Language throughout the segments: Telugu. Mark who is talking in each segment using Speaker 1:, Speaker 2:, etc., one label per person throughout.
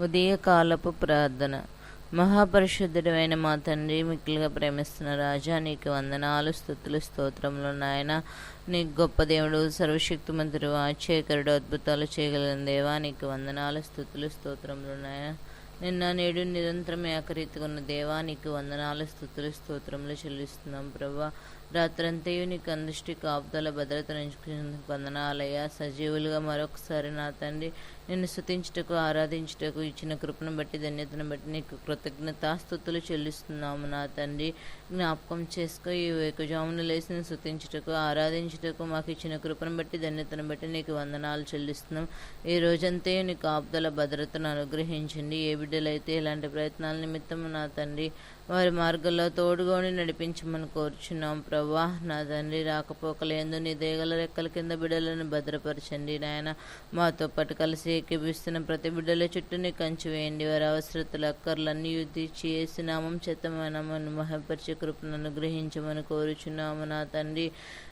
Speaker 1: ఉదయకాలపు ప్రార్థన. మహాపరిశుద్ధుడైన మా తండ్రి మిక్కిలిగా ప్రేమిస్తున్న రాజా నీకు వందనాలు స్థుతులు స్తోత్రంలో నాయన. నీకు గొప్ప దేవుడు సర్వశక్తిమంతుడు ఆశ్చర్యకరుడు అద్భుతాలు చేయగలిగిన దేవా నీకు వందనాలు స్థుతులు స్తోత్రంలో నాయన. నిన్న నేడు నిరంతరం ఏకరీతిగా ఉన్న దేవా నీకు వందనాలు స్థుతులు స్తోత్రంలో చెల్లిస్తున్నాం ప్రభా. రాత్రంతయు నీకు అందృష్టి కాపుదల భద్రత నుంచి వందనాలయ్యా. సజీవులుగా మరొకసారి నా తండ్రి నిన్ను స్థుతించుటకు ఆరాధించుటకు ఇచ్చిన కృపను బట్టి ధన్యతను బట్టి నీకు కృతజ్ఞతాస్థుతులు చెల్లిస్తున్నాము నా తండ్రి. జ్ఞాపకం చేసుకో ఈ ఏకజామును లేచి స్థుతించుటకు ఆరాధించుటకు మాకు ఇచ్చిన కృపను బట్టి ధన్యతను బట్టి నీకు వందనాలు చెల్లిస్తున్నాం. ఈ రోజంతే నీ కాపుదల భద్రతను అనుగ్రహించండి. ఏ బిడ్డలైతే ఇలాంటి ప్రయత్నాల నిమిత్తం నా తండ్రి వారి మార్గంలో తోడుగోని నడిపించమని కోరుచున్నాం ప్రభా నా తండ్రి రాకపోకలేందు నీ దేగల రెక్కల కింద బిడ్డలను భద్రపరచండి నాయన. మాతో పాటు కలిసి ఏకీపిస్తున్న ప్రతి బిడ్డల చుట్టూని కంచివేయండి కంచి వేయండి. వారి అవసరతలు అక్కర్లన్నీ తీర్చి ఏసి నామం చెత్తమనమని మహపరిచే కృపను అనుగ్రహించమని కోరుచున్నాము. నా తండ్రి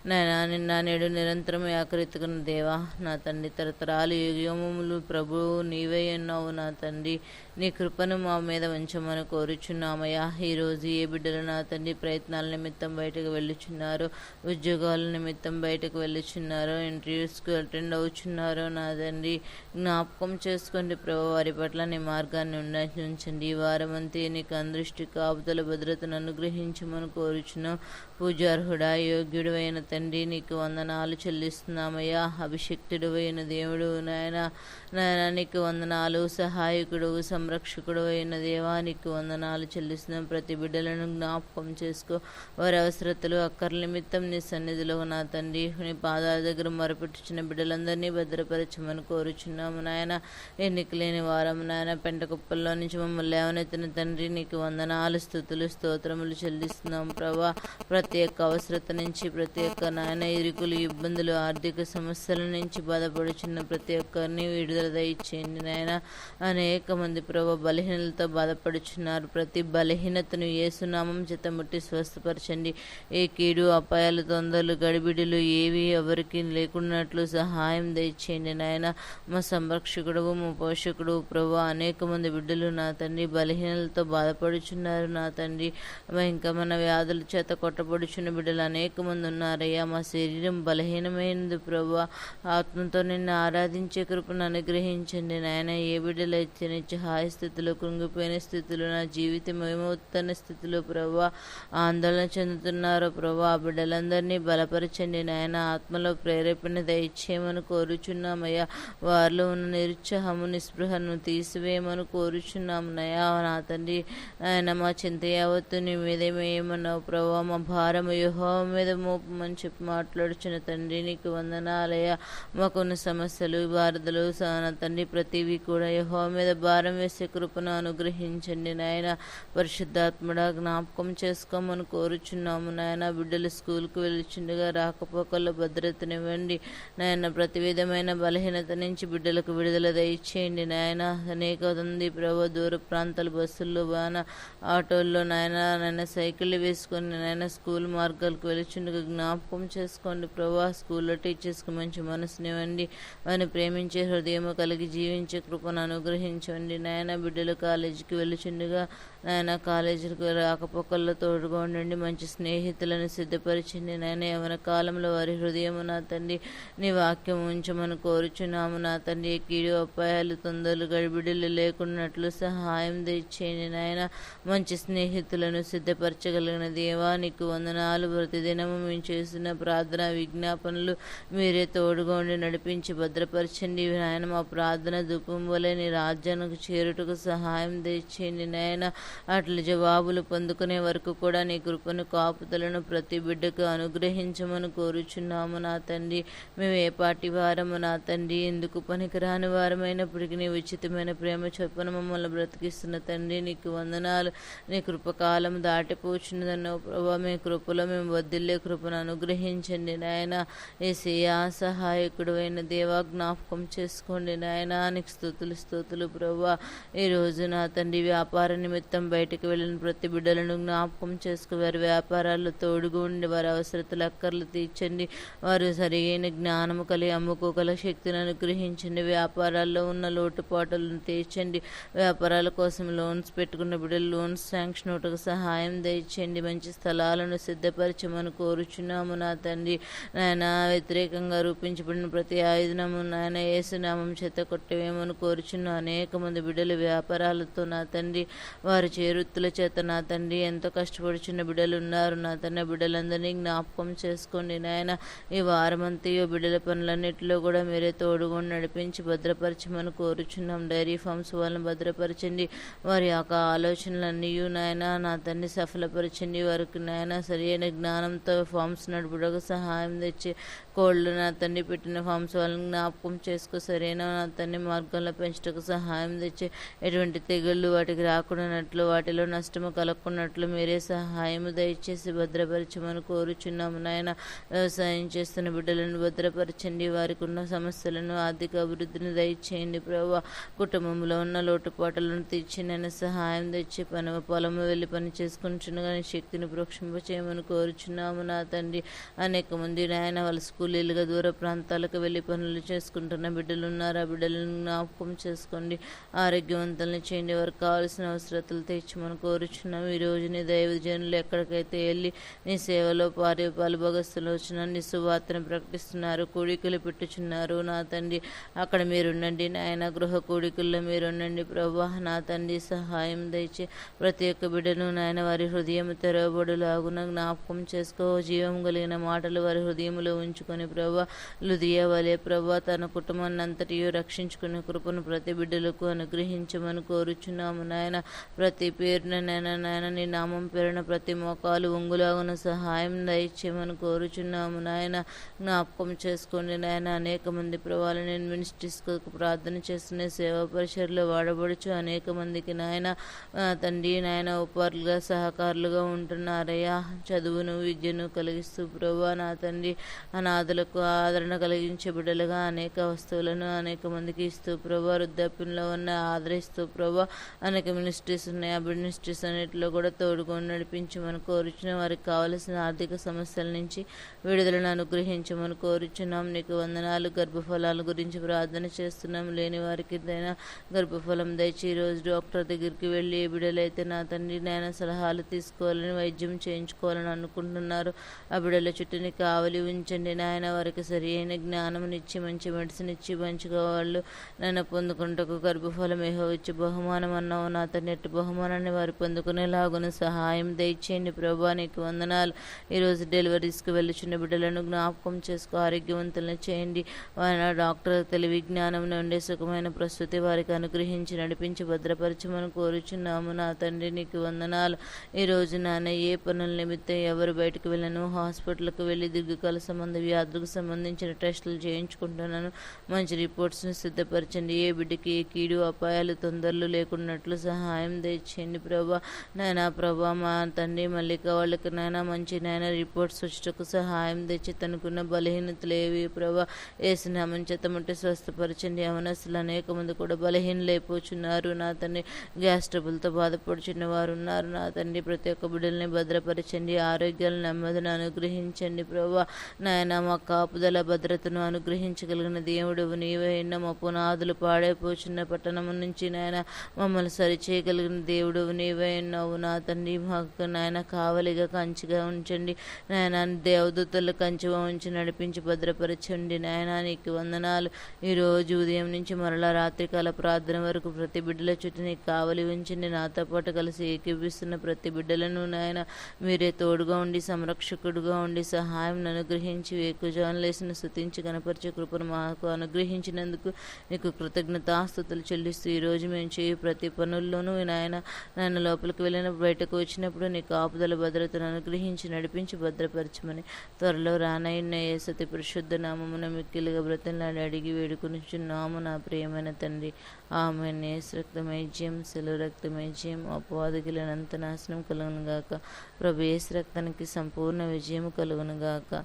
Speaker 1: నాయన నిన్న నేడు నిరంతరం ఏకరీతుకున్న దేవా నా తండ్రి తరతరాలు యుగములు ప్రభువు నీవే అన్నావు నా తండ్రి. నీ కృపను మా మీద ఉంచమని కోరుచున్నామయ్యా. ఈరోజు ఏ బిడ్డలు నా తండ్రి ప్రయత్నాల నిమిత్తం బయటకు వెళ్ళుచున్నారు ఉద్యోగాల నిమిత్తం బయటకు వెళ్ళుచున్నారు ఇంటర్వ్యూస్కి అటెండ్ అవుచున్నారో నా తండ్రి నా జ్ఞాపకం చేసుకోండి ప్రభు వారి పట్ల నీ మార్గాన్ని ఉంచండి. ఈ వారం అంతే నీకు అందృష్టి కాపుతల భద్రతను అనుగ్రహించమని కోరుచున్నాం. పూజార్హుడా యోగ్యుడు అయిన తండ్రి నీకు వందనాలు చెల్లిస్తున్నామయ్యా. అభిషక్తుడు అయిన దేవుడు నాయన నాయన నీకు వందనాలు. సహాయకుడు సంరక్షకుడు అయిన దేవా నీకు వందనాలు చెల్లిస్తున్నాం. ప్రతి బిడ్డలను జ్ఞాపకం చేసుకో. వారి అవసరతలు అక్కర్ల నిమిత్తం నీ సన్నిధిలో నా తండ్రి నీ పాదాల దగ్గర మొరపెట్టుచున్న బిడ్డలందరినీ భద్రపరచమని కోరుచున్నాము నాయన. ఎన్నిక లేని వారం నాయన. పెంట కుప్పల్లో నుంచి మమ్మల్ని లేవనెత్తిన తండ్రి నీకు వందనాలు స్థుతులు స్తోత్రములు చెల్లిస్తున్నాం ప్రభా. ప్రతి ఒక్క అవసరత నుంచి ప్రతి ఒక్క నాయన ఇరుకులు ఇబ్బందులు ఆర్థిక సమస్యల నుంచి బాధపడుచున్న ప్రతి ఒక్కరిని విడుదల దయచేయండి నాయన. అనేక మంది ప్రభా బలహీనలతో బాధపడుచున్నారు. ప్రతి బలహీనతను ఏసునామం చేత ముట్టి స్వస్థపరచండి. ఏ కీడు అపాయాలు తొందరలు గడిబిడులు ఏవి ఎవరికి లేకున్నట్లు సహాయం దయచేయండి నాయన. మా సంరక్షకుడు మా పోషకుడు ప్రభు అనేక మంది బిడ్డలు నా తండ్రి బలహీనలతో బాధపడుచున్నారు నా తండ్రి. ఇంకా మన వ్యాధుల చేత కొట్టబడుచున్న బిడ్డలు అనేక మంది ఉన్నారయ్యా. మా శరీరం బలహీనమైనది ప్రభు. ఆత్మతో నిన్ను ఆరాధించే కృపను అనుగ్రహించండి నాయన. ఏ బిడ్డలైతే నిత్య హాయి స్థితిలో కృంగిపోయిన స్థితిలో నా జీవితం ఏమవుతున్న స్థితిలో ప్రభు ఆందోళన చెందుతున్నారో ప్రభు ఆ బిడ్డలందరినీ బలపరచండి నాయన. ఆత్మలో ప్రేరేపణ దయచేయమని కోరుచున్నామయ్యా. వారిలో ఉన్న నిరుత్సాహము నిస్పృహను తీసివేయమని కోరుచున్నాము నయా నా తండ్రి ఆయన మా చింత యావత్తు నీ మీదేమేమన్నావు ప్రభా. మా భా భారము యుహో మీద మోపమని చెప్పి మాట్లాడుచున్న తండ్రి నీకు వందనాలయ మాకున్న సమస్యలు బారదలు నా తండ్రి ప్రతివి కూడా యహో మీద భారం వేసే కృపను అనుగ్రహించండి నాయన. పరిశుద్ధాత్మడ జ్ఞాపకం చేసుకోమని కోరుచున్నాము నాయన. బిడ్డలు స్కూల్కి వెళ్ళుచుండగా రాకపోకల్లో భద్రతనివ్వండి నాయన. ప్రతి విధమైన బలహీనత నుంచి బిడ్డలకు విడుదల దయచేయండి నాయన. అనేక ఉంది ప్రభు దూర ప్రాంతాల బస్సుల్లో బాన ఆటోల్లో నాయన నాయన సైకిళ్ళు వేసుకొని నాయన స్కూల్ స్కూల్ మార్గాలకు వెలుచుండగా జ్ఞాపకం చేసుకోండి. ప్రభా స్కూల్లో టీచర్స్కి మంచి మనసునివ్వండి వారిని ప్రేమించే హృదయం కలిగి జీవించే కృపను అనుగ్రహించండి. నాయన బిడ్డలు కాలేజీకి వెలుచుండగా నాయన కాలేజీలకు రాకపోకల్లో తోడుగా ఉండండి. మంచి స్నేహితులను సిద్ధపరిచింది నాయన యవన కాలంలో వారి హృదయము నా తండ్రి నీ వాక్యం ఉంచమని కోరుచున్నాము. నా తండ్రి కీడు అపాయాలు తొందరలు గడిబిడులు లేకున్నట్లు సహాయం తెచ్చేయండి నాయన మంచి స్నేహితులను సిద్ధపరచగలిగిన దేవా నీకు వందనాలు. ప్రతిదినము మేము చేసిన ప్రార్థన విజ్ఞాపనలు మీరే తోడుగా ఉండి నడిపించి భద్రపరచండి. నాయన మా ప్రార్థన దుఃఖం వలె నీ రాజ్యానికి చేరుటకు సహాయం తెచ్చేయండి నాయన అట్ల జవాబులు పొందుకునే వరకు కూడా నీ కృపను కాపుదలను ప్రతి బిడ్డకు అనుగ్రహించమని కోరుచున్నాము నా తండ్రి. మేము ఏ పాటి వారము నా తండ్రి. ఎందుకు పనికిరాని వారమైనప్పటికీ నీ ఉచితమైన ప్రేమ చొప్పున మమ్మల్ని బ్రతికిస్తున్న తండ్రి. నీకు వందనాలు. నీ కృపకాలం దాటిపోచున్నదన్న ప్రభావ మీ కృపలో మేము వద్దిల్లే కృపను అనుగ్రహించండి నాయన. ఏసయ్యా సహాయకుడు అయిన దేవా జ్ఞాపకం చేసుకోండి నాయన. నీకు స్థుతులు స్థుతులు ప్రభా. ఈరోజు నా తండ్రి వ్యాపార నిమిత్తం నిమిత్తం బయటికి వెళ్ళిన ప్రతి బిడ్డలను జ్ఞాపకం చేసుకు వారి వ్యాపారాల్లో తోడుగా ఉండి వారి అవసరతలు అక్కర్లు తీర్చండి. వారు సరియైన జ్ఞానము కలిగి అమ్ముకోగల శక్తిని అనుగ్రహించండి. వ్యాపారాల్లో ఉన్న లోటుపాటులను తీర్చండి. వ్యాపారాల కోసం లోన్స్ పెట్టుకున్న బిడ్డలు లోన్స్ శాంక్షన్ ఒకటి సహాయం దయచేయండి. మంచి స్థలాలను సిద్ధపరచమని కోరుచున్నాము నా తండ్రి. నాయన వ్యతిరేకంగా రూపించబడిన ప్రతి ఆయుధనము నాయన ఏసునామం చేత కొట్టవేమని కోరుచున్న అనేక మంది బిడ్డలు వ్యాపారాలతో నా తండ్రి. వారి చేరుత్తుల చేత నా తండ్రి ఎంతో కష్టపడుచున్న బిడ్డలు ఉన్నారు. నా తండ్రి బిడ్డలందరినీ జ్ఞాపకం చేసుకోండి నాయన ఈ వారమంతయో బిడ్డల పనులన్నింటిలో కూడా మీరే తోడుగా నడిపించి భద్రపరచమని కోరుచున్నాం. డైరీ ఫామ్స్ వాళ్ళని భద్రపరచండి. వారి యొక్క ఆలోచనలన్నీ నాయన నా తండ్రి సఫలపరచండి. వారికి నాయన సరైన జ్ఞానంతో ఫామ్స్ నడుపుటకు సహాయం తెచ్చి కోళ్ళు నా తండ్రి పెట్టిన ఫామ్స్ వాళ్ళని జ్ఞాపకం చేసుకో సరైన నా తండ్రి మార్గంలో పెంచుటకు సహాయం తెచ్చి ఎటువంటి తెగుళ్ళు వాటికి రాకుండానట్లు వాటిలో నష్టము కలగకున్నట్లు మీరే సహాయం దయచేసి భద్రపరచమని కోరుచున్నాము. నాయన వ్యవసాయం చేస్తున్న బిడ్డలను భద్రపరచండి. వారికి ఉన్న సమస్యలను ఆర్థిక అభివృద్ధిని దయచేయండి ప్రభావ కుటుంబంలో ఉన్న లోటుపాట్లను తీర్చి నేను సహాయం తెచ్చి పని పొలము వెళ్ళి పని చేసుకుంటున్నా శక్తిని ప్రోక్షింప చేయమని కోరుచున్నాము నా తండ్రి. అనేక మంది నాయన వాళ్ళ కూలీలుగా దూర ప్రాంతాలకు వెళ్ళి పనులు చేసుకుంటున్న బిడ్డలు ఉన్నారు. ఆ బిడ్డలను జ్ఞాపకం చేసుకోండి. ఆరోగ్యవంతుల్ని చేయండి. వారికి కావాల్సిన అవసరతలు తెచ్చమని కోరుచున్నాం. ఈ రోజు నీ దైవజనులు ఎక్కడికైతే వెళ్ళి నీ సేవలో పారి పాలుభగస్తులు వచ్చిన నీ సువార్తను ప్రకటిస్తున్నారు. కూడికలు పెట్టుచున్నారు. నా తండ్రి అక్కడ మీరుండండి. నాయన గృహ కూడికల్లో మీరుండండి. ప్రభా నా తండ్రి సహాయం దయచే ప్రతి ఒక్క బిడ్డను నాయన వారి హృదయం తెరవబడులాగున జ్ఞాపకం చేసుకో. జీవం కలిగిన మాటలు వారి హృదయంలో ఉంచుకొని ప్రభా లుదియా వలే ప్రభా తన కుటుంబాన్ని అంతటియో రక్షించుకునే కృపను ప్రతి బిడ్డలకు అనుగ్రహించమని కోరుచున్నాము నాయన. ప్రతి పేరున నాయన నాయన నీ నామం పేరున ప్రతి మోకాలు ఒంగులాగున సహాయం దయచేయమని కోరుచున్నాము నాయన. జ్ఞాపకం చేసుకోండి నాయన అనేక మంది ప్రభావాలు నేను మినిస్ట్రీస్కు ప్రార్థన చేస్తున్న సేవా పరిసరలో వాడబడుచు అనేక మందికి నాయన తండ్రి నాయన ఉపకారులుగా సహకారులుగా ఉంటున్నారయ్యా. చదువును విద్యను కలిగిస్తూ ప్రభా నా తండ్రి అనాథులకు ఆదరణ కలిగించే బిడ్డలుగా అనేక వస్తువులను అనేక మందికి ఇస్తూ ప్రభా వృద్ధాప్యంలో ఉన్న ఆదరిస్తూ ప్రభా అనేక మినిస్ట్రీస్ ఉన్నాయి. ఆ మినిస్ట్రీస్ అన్నిటిలో కూడా తోడుకొని నడిపించమని కోరుచున్న వారికి కావలసిన ఆర్థిక సమస్యల నుంచి విడుదలను అనుగ్రహించమని కోరుచున్నాం. నీకు వందనాలు. గర్భఫలాల గురించి ప్రార్థన చేస్తున్నాం. లేని వారికి దైనా గర్భఫలం దయచి ఈరోజు డాక్టర్ దగ్గరికి వెళ్ళి ఏ బిడ్డలైతే నా తండ్రి నాయన సలహాలు తీసుకోవాలని వైద్యం చేయించుకోవాలని అనుకుంటున్నారు ఆ బిడ్డల చుట్టూని కావలి ఉంచండి నాయన. ఆయన వారికి సరి అయిన జ్ఞానం ఇచ్చి మంచి మెడిసిన్ ఇచ్చి మంచిగా వాళ్ళు నన్ను పొందుకుంటకు గర్భఫలం ఏహో ఇచ్చి బహుమానం అన్నావు. నాతో తండ్రి ఎట్టి బహుమానాన్ని వారు పొందుకునేలాగున సహాయం దయచేయండి ప్రభా. నీకు వందనాలు. ఈరోజు డెలివరీస్కి వెళ్ళుచున్న బిడ్డలను జ్ఞాపకం చేసుకో. ఆరోగ్యవంతులను చేయండి. వారి డాక్టర్ తెలివి జ్ఞానం నుండి సుఖమైన ప్రస్తుతి వారికి అనుగ్రహించి నడిపించి భద్రపరచమని కోరుచున్నాము. నా తండ్రి నీకు వందనాలు. ఈ రోజు నాన్న ఏ పనుల నిమిత్తం ఎవరు బయటకు వెళ్ళను? హాస్పిటల్కి వెళ్ళి దీర్ఘకాల సంబంధ వ్యాధులకు సంబంధించిన టెస్టులు చేయించుకుంటున్నాను. మంచి రిపోర్ట్స్ని సిద్ధపరచండి. ఏ బిడ్డకి ఏ కీడు అపాయాలు తొందరలు లేకున్నట్లు సహాయం తెచ్చేయండి ప్రభా. నాయన ప్రభా మా తండ్రి మల్లిక వాళ్ళకి నాయన మంచి నాయన రిపోర్ట్స్ వచ్చటకు సహాయం తెచ్చి తనకున్న బలహీనతలు ఏవి ప్రభా? వేసిన చేత ముట్టి స్వస్థపరచండి. అవనస్తులు అనేక మంది కూడా బలహీనలైపోచున్నారు. నా తండ్రి గ్యాస్ ట్రబుల్తో బాధపడుచున్న వారు ఉన్నారు. నా తండ్రి ప్రతి ఒక్క బిడ్డల్ని భద్రపరచండి. ఆరోగ్యాలు నెమ్మదిని అనుగ్రహించండి ప్రభా. నాయన మా కాపుదల భద్రతను అనుగ్రహించగలిగిన దేవుడు నీవే. మా పునాదులు పాడైపోచున్న పట్టణం నుంచి నాయన మమ్మల్ని సరిచేయగలిగిన దేవుడు నీవైనావు నా తండ్రి మాకు నాయన కావలిగా కంచిగా ఉంచండి. నాయన దేవదూతలు కంచిగా ఉంచి నడిపించి భద్రపరచండి. నాయన నీకు వందనాలు. ఈరోజు ఉదయం నుంచి మరలా రాత్రికాల ప్రార్థన వరకు ప్రతి బిడ్డల చుట్టూ నీకు కావలి ఉంచండి. నాతో పాటు కలిసి ఏకీపిస్తున్న ప్రతి బిడ్డలను నాయన మీరే తోడుగా ఉండి సంరక్షకుడుగా ఉండి సహాయం అనుగ్రహించి నీకు లేసిన స్థుతించి కనపరిచే కృపను మాకు అనుగ్రహించినందుకు నీకు కృతజ్ఞతాస్తుతులు చెల్లిస్తూ ఈరోజు మేము చేయు ప్రతి పనుల్లోనూ నాయన నాయన లోపలికి వెళ్ళిన బయటకు వచ్చినప్పుడు నీ కాపుదల భద్రతను అనుగ్రహించి నడిపించి భద్రపరచమని త్వరలో రానయ్య సతి పరిశుద్ధ నామమున మిక్కిలుగా బ్రతంలాడి అడిగి వేడుకునిచున్నాము నా ప్రియమైన తండ్రి. ఆమె నేస్ రక్తమైజ్యం సెలవు రక్తమైజ్యం అపవాదగిలినంత నాశనం కలుగునుగాక. ప్రభు ఏసు రక్తానికి సంపూర్ణ విజయం కలుగును గాక